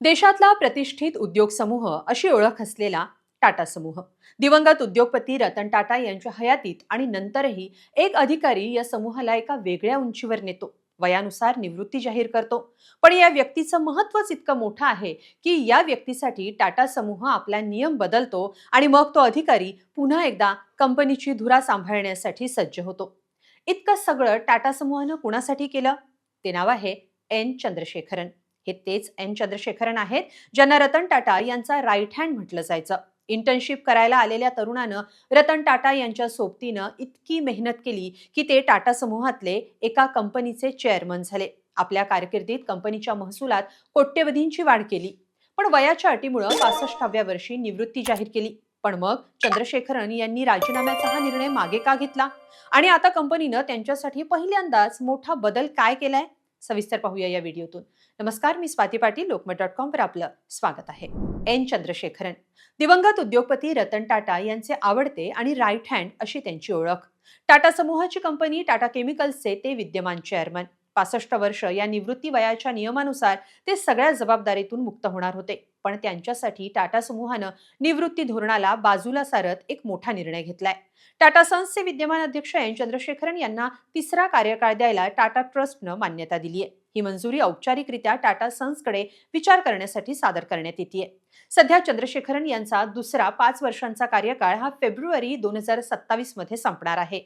देशातला प्रतिष्ठित उद्योग समूह अशी ओळख असलेला टाटा समूह. दिवंगत उद्योगपती रतन टाटा यांच्या हयातीत आणि नंतरही एक अधिकारी या समूहाला एका वेगळ्या उंचीवर नेतो. वयानुसार निवृत्ती जाहीर करतो. पण या व्यक्तीचं महत्वच इतकं मोठं आहे की या व्यक्तीसाठी टाटा समूह आपला नियम बदलतो आणि मग तो अधिकारी पुन्हा एकदा कंपनीची धुरा सांभाळण्यासाठी सज्ज होतो. इतकं सगळं टाटा समूहानं कुणासाठी केलं? ते नाव आहे एन. चंद्रशेखरन. हे तेच एन चंद्रशेखरन आहेत. ज्यांना रतन टाटा यांचा राईट हँड म्हटलं जायचं. इंटर्नशिप करायला आलेल्या तरुणानं रतन टाटा यांच्या सोबतीनं इतकी मेहनत केली की ते टाटा समूहातले एका कंपनीचे चेअरमन झाले. आपल्या कारकिर्दीत कंपनीच्या महसुलात कोट्यवधींची वाढ केली. पण वयाच्या अटीमुळं पासष्टाव्या वर्षी निवृत्ती जाहीर केली. पण मग चंद्रशेखरन यांनी राजीनाम्याचा हा निर्णय मागे का घेतला? आणि आता कंपनीनं त्यांच्यासाठी पहिल्यांदाच मोठा बदल काय केलाय? सविस्तर पाहूया या व्हिडिओतून. नमस्कार मी स्वाती पाटील लोकमत डॉट कॉमवर आपलं स्वागत आहे. एन. चंद्रशेखरन. दिवंगत उद्योगपती रतन टाटा यांचे आवडते आणि राईट हँड अशी त्यांची ओळख. टाटा समूहाची कंपनी टाटा केमिकल्सचे ते विद्यमान चेअरमन पासष्ट वर्ष या निवृत्ती वयाच्या नियमानुसार ते सगळ्या जबाबदारीतून मुक्त होणार होते. पण त्यांच्यासाठी टाटा समूहानं निवृत्ती धोरणाला बाजूला सारत एक मोठा निर्णय घेतलाय. टाटा सन्सचे विद्यमान अध्यक्ष एन. चंद्रशेखरन यांना तिसरा कार्यकाळ द्यायला टाटा ट्रस्टनं मान्यता दिली आहे ही मंजुरी औपचारिकरित्या टाटा सन्सकडे विचार करण्यासाठी सादर करण्यात येते सध्या चंद्रशेखरन यांचा दुसरा पाच वर्षांचा कार्यकाळ हा फेब्रुवारी दोन हजार सत्तावीसमध्ये संपणार आहे.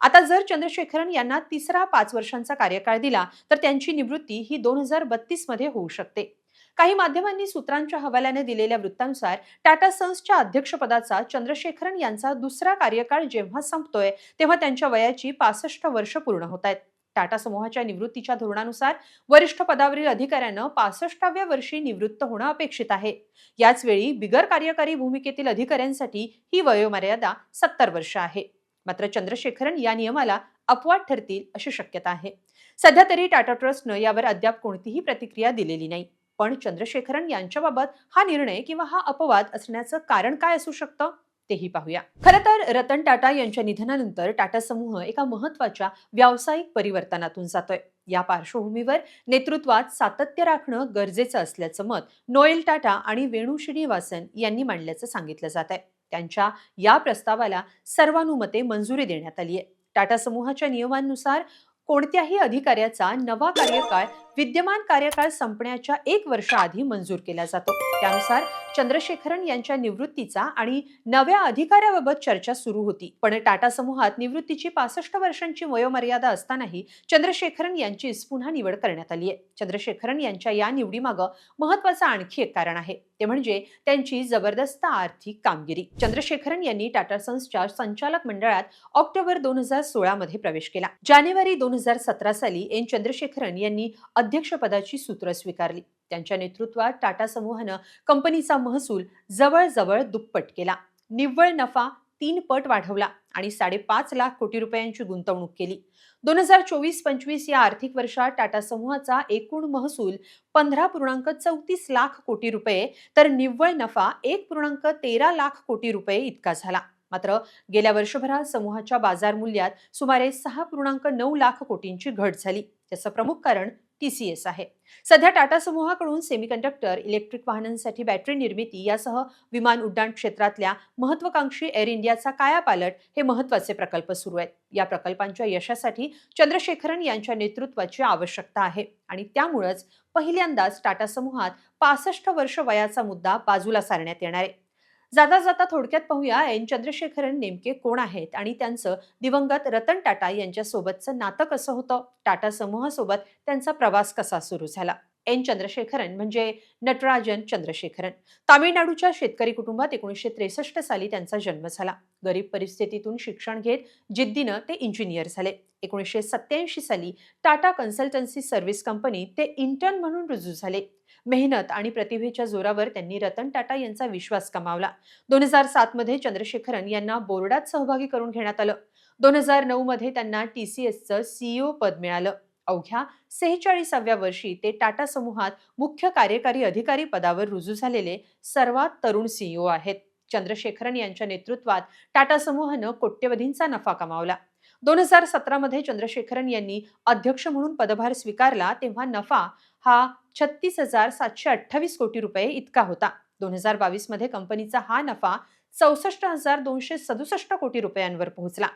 आता जर चंद्रशेखरन यांना तिसरा पाच वर्षांचा कार्यकाळ दिला तर त्यांची निवृत्ती ही दोन हजार बत्तीसमध्ये होऊ शकते. काही माध्यमांनी सूत्रांच्या हवाल्याने दिलेल्या वृत्तानुसार टाटा सन्सच्या अध्यक्षपदाचा चंद्रशेखरन यांचा दुसरा कार्यकाळ जेव्हा संपतोय तेव्हा त्यांच्या वयाची पासष्ट वर्ष पूर्ण होत आहेत. टाटा समूहाच्या निवृत्तीच्या धोरणानुसार वरिष्ठ पदावरील अधिकाऱ्यानं पासष्टाव्या वर्षी निवृत्त होणं अपेक्षित आहे. याच वेळी बिगर कार्यकारी भूमिकेतील अधिकाऱ्यांसाठी ही वयोमर्यादा सत्तर वर्ष आहे. मात्र चंद्रशेखरन या नियमाला अपवाद ठरतील अशी शक्यता आहे. सध्या तरी टाटा ट्रस्टनं यावर अद्याप कोणतीही प्रतिक्रिया दिलेली नाही. पण चंद्रशेखरन यांच्याबाबत हा निर्णय किंवा हा अपवाद असण्याचं कारण काय असू शकतं तेही पाहूया. खरं तर रतन टाटा यांच्या निधनानंतर टाटा समूह एका महत्त्वाच्या व्यावसायिक परिवर्तनातून जातोय. या पार्श्वभूमीवर नेतृत्वात सातत्य राखणं गरजेचं असल्याचं मत नोएल टाटा आणि वेणू श्रीनिवासन यांनी मांडल्याचं सांगितलं जात आहे त्यांच्या या प्रस्तावाला सर्वानुमते मंजुरी देण्यात आली आहे टाटा समूहाच्या नियमांनुसार कोणत्याही अधिकाऱ्याचा नवा कार्यकाळ विद्यमान कार्यकाळ संपण्याच्या एक वर्ष आधी मंजूर केला जातो. त्यानुसार चंद्रशेखरन यांच्या निवृत्तीचा आणि नव्या अधिकाऱ्याबाबत चर्चा सुरू होती. पण टाटा समूहात निवृत्तीची पासष्ट वर्षांची वयोमर्यादा असतानाही चंद्रशेखरन यांचीच पुन्हा निवड करण्यात आली आहे चंद्रशेखरन यांच्या या निवडीमागं महत्वाचं आणखी एक कारण आहे. ते म्हणजे त्यांची जबरदस्त आर्थिक कामगिरी. चंद्रशेखरन यांनी टाटा सन्सच्या संचालक मंडळात ऑक्टोबर दोन हजार सोळा मध्ये प्रवेश केला. जानेवारी दोन हजार सतरा साली एन चंद्रशेखरन यांनी अध्यक्षपदाची सूत्र स्वीकारली. त्यांच्या नेतृत्वात टाटा समूहानं कंपनीचा महसूल जवळजवळ दुप्पट केला. निव्वळ नफा तीन पट वाढवला आणि साडेपाच लाख कोटी रुपयांची गुंतवणूक केली. दोन हजार चोवीस पंचवीस या आर्थिक वर्षात टाटा समूहाचा एकूण महसूल पंधरा पूर्णांक चौतीस लाख कोटी रुपये तर निव्वळ नफा एक पूर्णांक तेरा लाख कोटी रुपये इतका झाला. मात्र गेल्या वर्षभरात समूहाच्या बाजार मूल्यात सुमारे सहा पूर्णांक नऊ लाख कोटींची घट झाली. त्याचं प्रमुख कारण टीसीएस आहे. सध्या टाटा समूहाकडून सेमीकंडक्टर इलेक्ट्रिक वाहनांसाठी बॅटरी निर्मिती यासह विमान उड्डाण क्षेत्रातल्या महत्वाकांक्षी एअर इंडियाचा कायापालट हे महत्त्वाचे प्रकल्प सुरू आहेत. या प्रकल्पांच्या यशासाठी चंद्रशेखरन यांच्या नेतृत्वाची आवश्यकता आहे. आणि त्यामुळंच पहिल्यांदाच टाटा समूहात पासष्ट वर्ष वयाचा मुद्दा बाजूला सारण्यात येणार आहे. जाता जाता थोडक्यात पाहूया एन. चंद्रशेखरन नेमके कोण आहेत? आणि त्यांचं दिवंगत रतन टाटा यांच्यासोबतचं नातं कसं होतं? टाटा समूहासोबत त्यांचा प्रवास कसा सुरू झाला? एन चंद्रशेखरन म्हणजे नटराजन चंद्रशेखरन. तामिळनाडूच्या शेतकरी कुटुंबात एकोणीसशे त्रेसष्ट साली त्यांचा जन्म झाला. गरीब परिस्थितीतून शिक्षण घेत जिद्दीनं ते इंजिनियर झाले. एकोणीसशे सत्याऐंशी साली टाटा कन्सल्टन्सी सर्व्हिस कंपनी ते इंटर्न म्हणून रुजू झाले. मेहनत आणि प्रतिभेच्या जोरावर त्यांनी रतन टाटा यांचा विश्वास कमावला दोन हजार सातमध्ये चंद्रशेखरन यांना बोर्डात सहभागी करून घेण्यात आलं. दोन हजार नऊमध्ये त्यांना टी सी एसचं सीईओ पद मिळालं. अवघ्या सेहेचाळीसाव्या वर्षी ते टाटा समूहात मुख्य कार्यकारी अधिकारी पदावर रुजू झालेले सर्वात तरुण सीईओ आहेत. चंद्रशेखरन यांच्या नेतृत्वात टाटा समूहानं कोट्यवधींचा नफा कमावला. दोन हजार सतरामध्ये चंद्रशेखरन यांनी अध्यक्ष म्हणून पदभार स्वीकारला तेव्हा नफा हा छत्तीस हजार सातशे अठ्ठावीस कोटी रुपये इतका होता. दोन हजार बावीसमध्ये कंपनीचा हा नफा चौसष्ट हजार दोनशे सदुसष्ट कोटी रुपयांवर पोहोचला.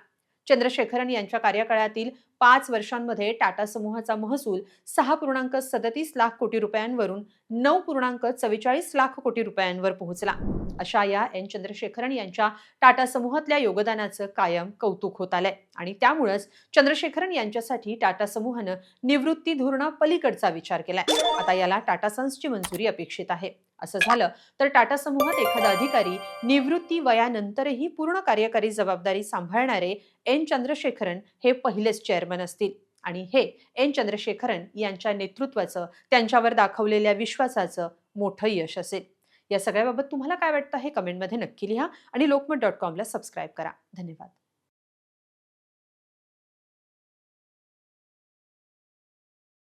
चंद्रशेखरन यांच्या कार्यकाळातील पाच वर्षांमध्ये टाटा समूहाचा महसूल सहा पूर्णांक सदतीस लाख कोटी रुपयांवरून नऊ पूर्णांक चव्वेचाळीस लाख कोटी रुपयांवर पोहोचला. अशा या एन चंद्रशेखरन यांच्या टाटा समूहातल्या योगदानाचं कायम कौतुक होत आलंय. आणि त्यामुळंच चंद्रशेखरन यांच्यासाठी टाटा समूहानं निवृत्ती धोरणा पलीकडचा विचार केलाय. आता याला टाटा सन्सची मंजुरी अपेक्षित आहे. असं झालं तर टाटा समूहात एखादा अधिकारी निवृत्ती वयानंतरही पूर्ण कार्यकारी जबाबदारी सांभाळणारे एन चंद्रशेखरन हे पहिलेच चेअरमन असतील. आणि हे एन. चंद्रशेखरन यांच्या नेतृत्वाचं त्यांच्यावर दाखवलेल्या विश्वासाचं मोठं यश असेल. या सगळ्याबाबत तुम्हाला काय वाटतं हे कमेंटमध्ये नक्की लिहा आणि लोकमत डॉट कॉमला सबस्क्राईब करा. धन्यवाद.